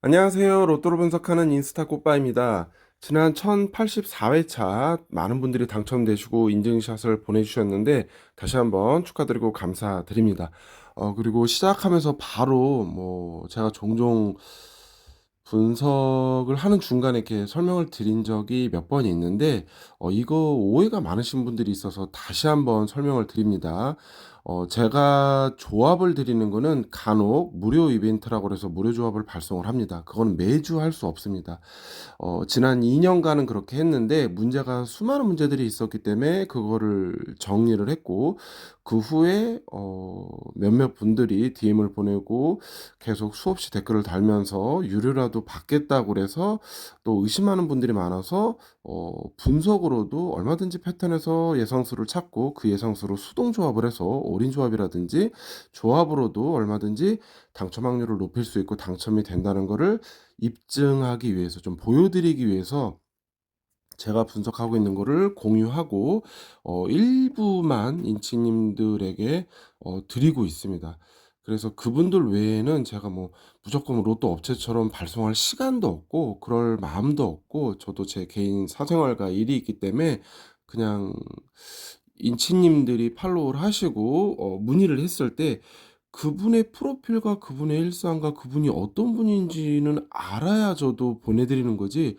안녕하세요. 로또를 분석하는 인스타 꽃바입니다. 지난 1084회차 많은 분들이 당첨되시고 인증샷을 보내주셨는데 다시 한번 축하드리고 감사드립니다. 어, 그리고 시작하면서 바로 뭐 제가 종종 분석을 하는 중간에 이렇게 설명을 드린 적이 몇 번이 있는데 어, 이거 오해가 많으신 분들이 있어서 다시 한번 설명을 드립니다. 어, 제가 조합을 드리는 거는 간혹 무료 이벤트라고 해서 무료 조합을 발송을 합니다. 그건 매주 할 수 없습니다. 어, 지난 2년간은 그렇게 했는데 문제가 수많은 문제들이 있었기 때문에 그거를 정리를 했고 그 후에 어, 몇몇 분들이 DM을 보내고 계속 수없이 댓글을 달면서 유료라도 받겠다고 그래서 또 의심하는 분들이 많아서 어, 분석으로도 얼마든지 패턴에서 예상수를 찾고 그 예상수로 수동 조합을 해서 올인 조합이라든지 조합으로도 얼마든지 당첨 확률을 높일 수 있고 당첨이 된다는 거를 입증하기 위해서 좀 보여드리기 위해서 제가 분석하고 있는 거를 공유하고 어, 일부만 인치님들에게 어, 드리고 있습니다. 그래서 그분들 외에는 제가 뭐 무조건 로또 업체처럼 발송할 시간도 없고 그럴 마음도 없고 저도 제 개인 사생활과 일이 있기 때문에 그냥 인치님들이 팔로우를 하시고 어, 문의를 했을 때 그분의 프로필과 그분의 일상과 그분이 어떤 분인지는 알아야 저도 보내드리는 거지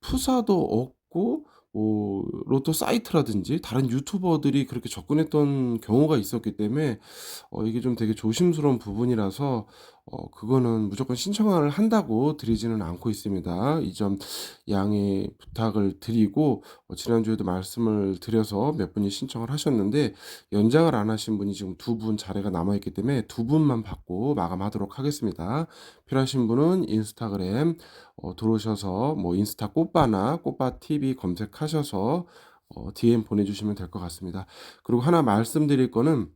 푸사도 없고 뭐 로또 사이트라든지 다른 유튜버들이 그렇게 접근했던 경우가 있었기 때문에 어 이게 좀 되게 조심스러운 부분이라서 어 그거는 무조건 신청을 한다고 드리지는 않고 있습니다. 이 점 양해 부탁을 드리고 어 지난주에도 말씀을 드려서 몇 분이 신청을 하셨는데 연장을 안 하신 분이 지금 두 분 자리가 남아 있기 때문에 두 분만 받고 마감하도록 하겠습니다. 필요하신 분은 인스타그램 어 들어오셔서 뭐 인스타 꽃바나 꽃바 TV 검색하셔서 어 DM 보내주시면 될 것 같습니다. 그리고 하나 말씀드릴 거는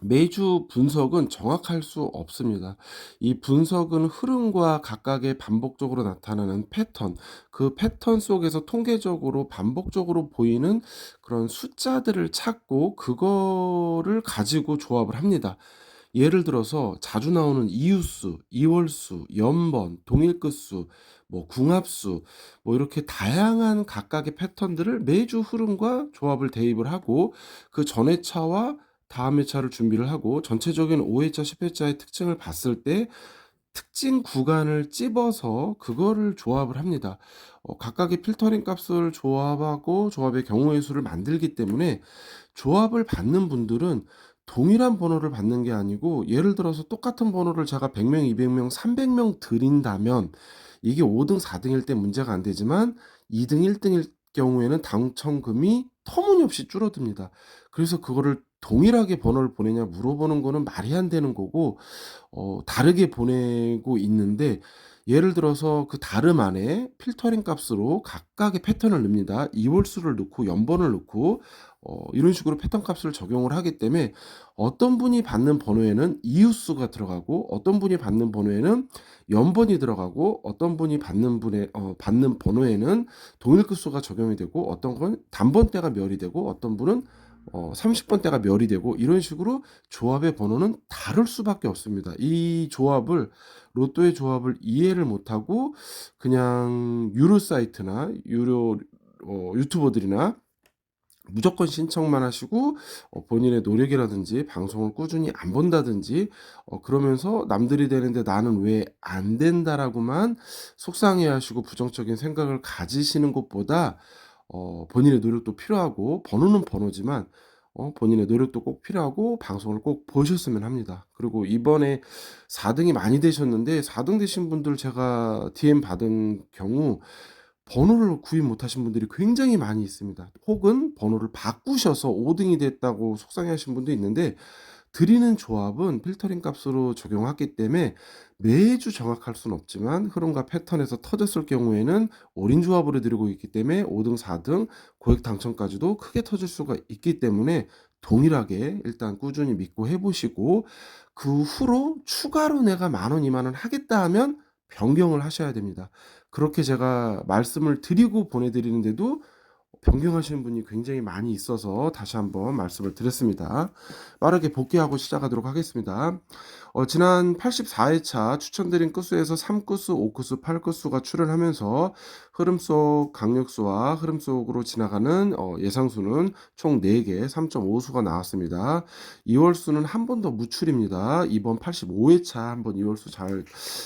매주 분석은 정확할 수 없습니다. 이 분석은 흐름과 각각의 반복적으로 나타나는 패턴, 그 패턴 속에서 통계적으로 반복적으로 보이는 그런 숫자들을 찾고 그거를 가지고 조합을 합니다. 예를 들어서 자주 나오는 이웃수, 이월수, 연번, 동일끝수, 뭐 궁합수, 뭐 이렇게 다양한 각각의 패턴들을 매주 흐름과 조합을 대입을 하고 그 전의 차와 다음 회차를 준비를 하고 전체적인 5회차, 10회차의 특징을 봤을 때 특징 구간을 찝어서 그거를 조합을 합니다. 어, 각각의 필터링 값을 조합하고 조합의 경우의 수를 만들기 때문에 조합을 받는 분들은 동일한 번호를 받는 게 아니고 예를 들어서 똑같은 번호를 제가 100명, 200명, 300명 드린다면 이게 5등, 4등일 때 문제가 안 되지만 2등, 1등일 경우에는 당첨금이 터무니없이 줄어듭니다. 그래서 그거를 동일하게 번호를 보내냐 물어보는 거는 말이 안 되는 거고 어 다르게 보내고 있는데 예를 들어서 그 다름 안에 필터링 값으로 각각의 패턴을 넣습니다. 이월수를 넣고 연번을 넣고 어 이런 식으로 패턴 값을 적용을 하기 때문에 어떤 분이 받는 번호에는 이웃수가 들어가고 어떤 분이 받는 번호에는 연번이 들어가고 어떤 분이 받는 분의 어 받는 번호에는 동일급수가 적용이 되고 어떤 건 단번대가 멸이 되고 어떤 분은 어 30번대가 멸이 되고 이런 식으로 조합의 번호는 다를 수밖에 없습니다. 이 조합을 로또의 조합을 이해를 못하고 그냥 유료 사이트나 유료 어 유튜버들이나 무조건 신청만 하시고 어 본인의 노력이라든지 방송을 꾸준히 안 본다든지 어 그러면서 '남들이 되는데 나는 왜 안 된다.'라고만 속상해하시고 부정적인 생각을 가지시는 것보다 어 본인의 노력도 필요하고 번호는 번호지만 어 본인의 노력도 꼭 필요하고 방송을 꼭 보셨으면 합니다. 그리고 이번에 4 등이 많이 되셨는데 4등 되신 분들 제가 DM 받은 경우 번호를 구입 못하신 분들이 굉장히 많이 있습니다. 혹은 번호를 바꾸셔서 5 등이 됐다고 속상해하시는 분도 있는데 드리는 조합은 필터링 값으로 적용하기 때문에 매주 정확할 수는 없지만 흐름과 패턴에서 터졌을 경우에는 올인 조합으로 드리고 있기 때문에 5 등, 4등 고액 당첨까지도 크게 터질 수가 있기 때문에 동일하게 일단 꾸준히 믿고 해 보시고 그 후로 추가로 내가 만 원, 2만 원 하겠다 하면 변경을 하셔야 됩니다. 그렇게 제가 말씀을 드리고 보내 드리는데도 변경하시는 분이 굉장히 많이 있어서 다시 한번 말씀을 드렸습니다. 빠르게 복귀하고 시작하도록 하겠습니다. 어 지난 84회차 추천드린 끝수에서 3끝수, 5끝수, 8끝수가 출현하면서 흐름 속 강력수와 흐름 속으로 지나가는 어 예상수는 총 4개 3.5수가 나왔습니다. 2월수는 한 번 더 무출입니다. 이번 85회차 한번 2월수 잘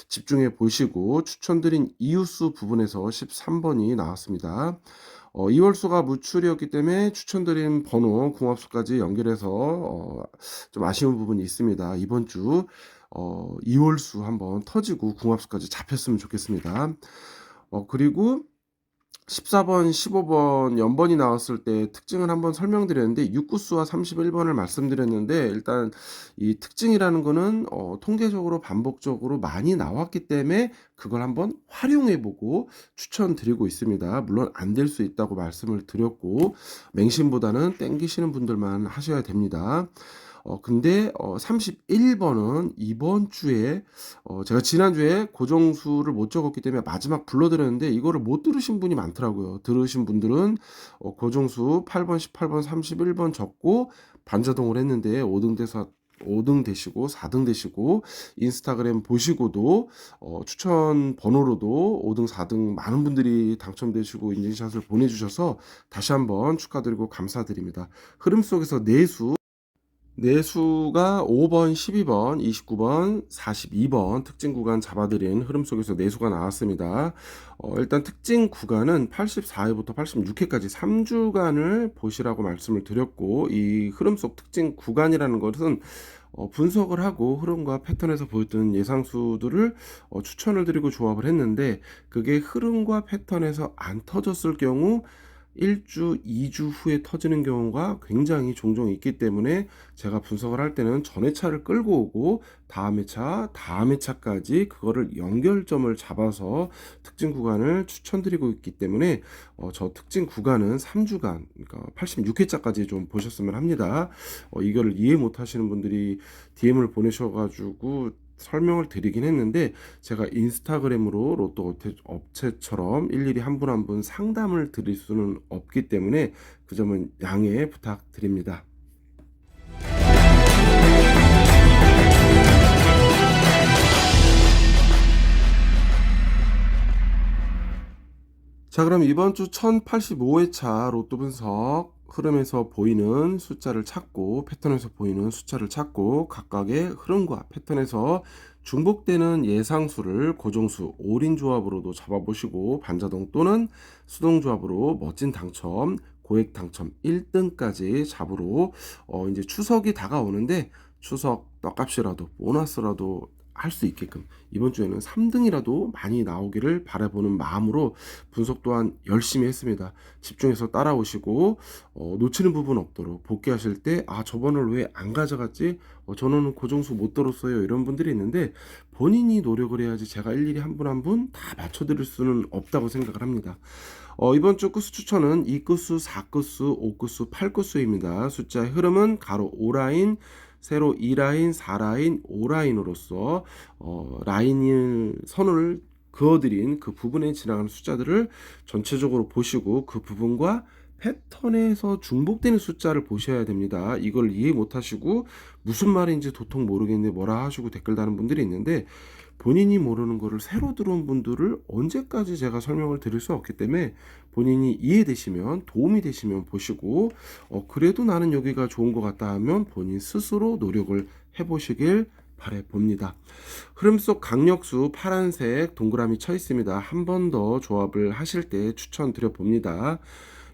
집중해 보시고 추천드린 이웃수 부분에서 13번이 나왔습니다. 어 2월수가 무출이었기 때문에 추천드린 번호 궁합수까지 연결해서 어 좀 아쉬운 부분이 있습니다. 이번 주어 2월수 한번 터지고 궁합수까지 잡혔으면 좋겠습니다. 어 그리고 14번, 15번 연번이 나왔을 때 특징을 한번 설명드렸는데 6구수와 31번을 말씀드렸는데 일단 이 특징이라는 거는 어 통계적으로 반복적으로 많이 나왔기 때문에 그걸 한번 활용해 보고 추천드리고 있습니다. 물론 안 될 수 있다고 말씀을 드렸고 맹신보다는 땡기시는 분들만 하셔야 됩니다. 어 근데 어 31번은 이번 주에 어 제가 지난주에 고정수를 못 적었기 때문에 마지막 불러드렸는데 이거를 못 들으신 분이 많더라고요. 들으신 분들은 어 고정수 8번, 18번, 31번 적고 반자동을 했는데 5등 돼서 5등 되시고 4등 되시고 인스타그램 보시고도 어 추천 번호로도 5등, 4등 많은 분들이 당첨되시고 인증샷을 보내주셔서 다시 한번 축하드리고 감사드립니다. 흐름 속에서 내수 내수가 5번, 12번, 29번, 42번 특징 구간 잡아드린 흐름 속에서 내수가 나왔습니다. 어, 일단 특징 구간은 84회부터 86회까지 3주간을 보시라고 말씀을 드렸고 이 흐름 속 특징 구간이라는 것은 어, 분석을 하고 흐름과 패턴에서 보였던 예상수들을 어, 추천을 드리고 조합을 했는데 그게 흐름과 패턴에서 안 터졌을 경우 1주, 2주 후에 터지는 경우가 굉장히 종종 있기 때문에 제가 분석을 할 때는 전회 차를 끌고 오고 다음의 차, 다음의 차까지 그거를 연결점을 잡아서 특징 구간을 추천드리고 있기 때문에 어, 저 특징 구간은 3주간, 그러니까 86회차까지 좀 보셨으면 합니다. 어, 이거를 이해 못 하시는 분들이 DM을 보내셔가지고 설명을 드리긴 했는데 제가 인스타그램으로 로또 업체처럼 일일이 한분 한 분 상담을 드릴 수는 없기 때문에 그 점은 양해 부탁드립니다. 자, 그럼 이번 주 1085회차 로또 분석 흐름에서 보이는 숫자를 찾고 패턴에서 보이는 숫자를 찾고 각각의 흐름과 패턴에서 중복되는 예상수를 고정수 올인 조합으로도 잡아보시고 반자동 또는 수동 조합으로 멋진 당첨 고액 당첨 1등까지 잡으로 어 이제 추석이 다가오는데 추석 떡값이라도 보너스라도 할 수 있게끔 이번 주에는 3등이라도 많이 나오기를 바라보는 마음으로 분석 또한 열심히 했습니다. 집중해서 따라오시고 어, 놓치는 부분 없도록 복귀하실 때 아 저번을 왜 안 가져갔지? 어, 저는 고정수 못 들었어요 이런 분들이 있는데 본인이 노력을 해야지 제가 일일이 한 분 한 분 다 맞춰드릴 수는 없다고 생각을 합니다. 어, 이번 주 끝수 추천은 2끝수, 4끝수, 5끝수, 8끝수입니다. 숫자의 흐름은 가로 5라인, 세로 2라인, 4라인, 5라인으로서 어, 라인을 선을 그어드린 그 부분에 지나가는 숫자들을 전체적으로 보시고 그 부분과 패턴에서 중복되는 숫자를 보셔야 됩니다. 이걸 이해 못 하시고 무슨 말인지 도통 모르겠는데 뭐라 하시고 댓글 다는 분들이 있는데 본인이 모르는 거를 새로 들어온 분들을 언제까지 제가 설명을 드릴 수 없기 때문에 본인이 이해되시면 도움이 되시면 보시고 어 그래도 나는 여기가 좋은 것 같다 하면 본인 스스로 노력을 해보시길 바래 봅니다. 흐름 속 강력수 파란색 동그라미 쳐 있습니다. 한 번 더 조합을 하실 때 추천드려 봅니다.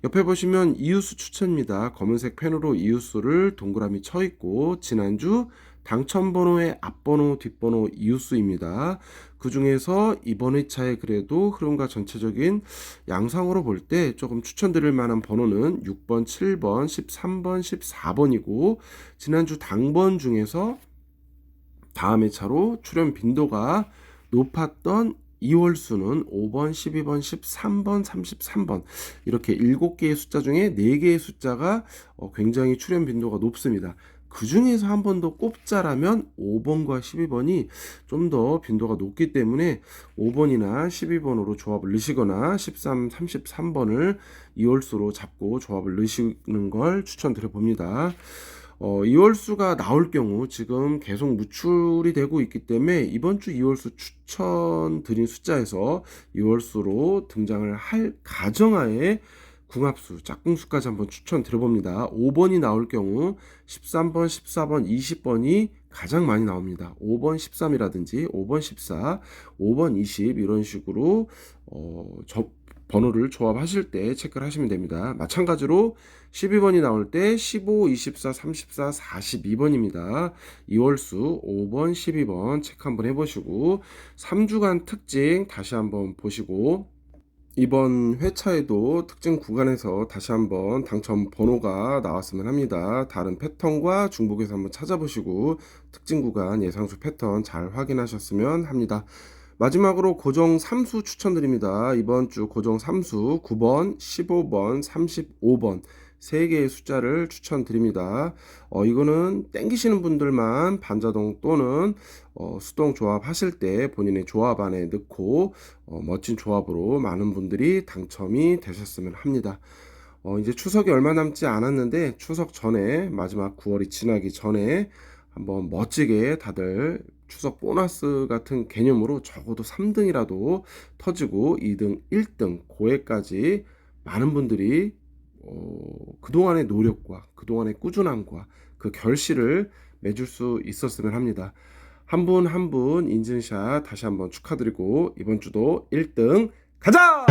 옆에 보시면 이웃수 추천입니다. 검은색 펜으로 이웃수를 동그라미 쳐 있고 지난주 당첨번호의 앞번호, 뒷번호 이웃수입니다. 그 중에서 이번 회차에 그래도 흐름과 전체적인 양상으로 볼 때 조금 추천드릴 만한 번호는 6번, 7번, 13번, 14번이고 지난주 당번 중에서 다음 회차로 출연 빈도가 높았던 2월 수는 5번, 12번, 13번, 33번 이렇게 7개의 숫자 중에 4개의 숫자가 어, 굉장히 출현 빈도가 높습니다. 그 중에서 한 번 더 꼽자라면 5번과 12번이 좀 더 빈도가 높기 때문에 5번이나 12번으로 조합을 넣으시거나 13, 33번을 2월수로 잡고 조합을 넣으시는 걸 추천드려 봅니다. 어, 2월수가 나올 경우 지금 계속 무출이 되고 있기 때문에 이번 주 2월수 추천 드린 숫자에서 2월수로 등장을 할 가정하에 궁합수, 짝꿍수까지 한번 추천 드려봅니다. 5번이 나올 경우 13번, 14번, 20번이 가장 많이 나옵니다. 5번 13이라든지 5번 14, 5번 20 이런 식으로 어, 저 번호를 조합하실 때 체크를 하시면 됩니다. 마찬가지로 12번이 나올 때 15, 24, 34, 42번입니다. 2월수 5번, 12번 체크 한번 해보시고 3주간 특징 다시 한번 보시고 이번 회차에도 특정 구간에서 다시 한번 당첨 번호가 나왔으면 합니다. 다른 패턴과 중복해서 한번 찾아보시고 특징 구간 예상수 패턴 잘 확인하셨으면 합니다. 마지막으로 고정 3수 추천드립니다. 이번 주 고정 3수 9번, 15번, 35번 세 개의 숫자를 추천드립니다. 어, 이거는 땡기시는 분들만 반자동 또는 어, 수동 조합 하실 때 본인의 조합 안에 넣고 어, 멋진 조합으로 많은 분들이 당첨이 되셨으면 합니다. 어, 이제 추석이 얼마 남지 않았는데 추석 전에 마지막 9월이 지나기 전에 한번 멋지게 다들 추석 보너스 같은 개념으로 적어도 3등이라도 터지고 2등, 1등, 고해까지 많은 분들이 어, 그동안의 노력과 그동안의 꾸준함과 그 결실을 맺을 수 있었으면 합니다. 한 분 한 분 인증샷 다시 한번 축하드리고 이번 주도 1등 가자!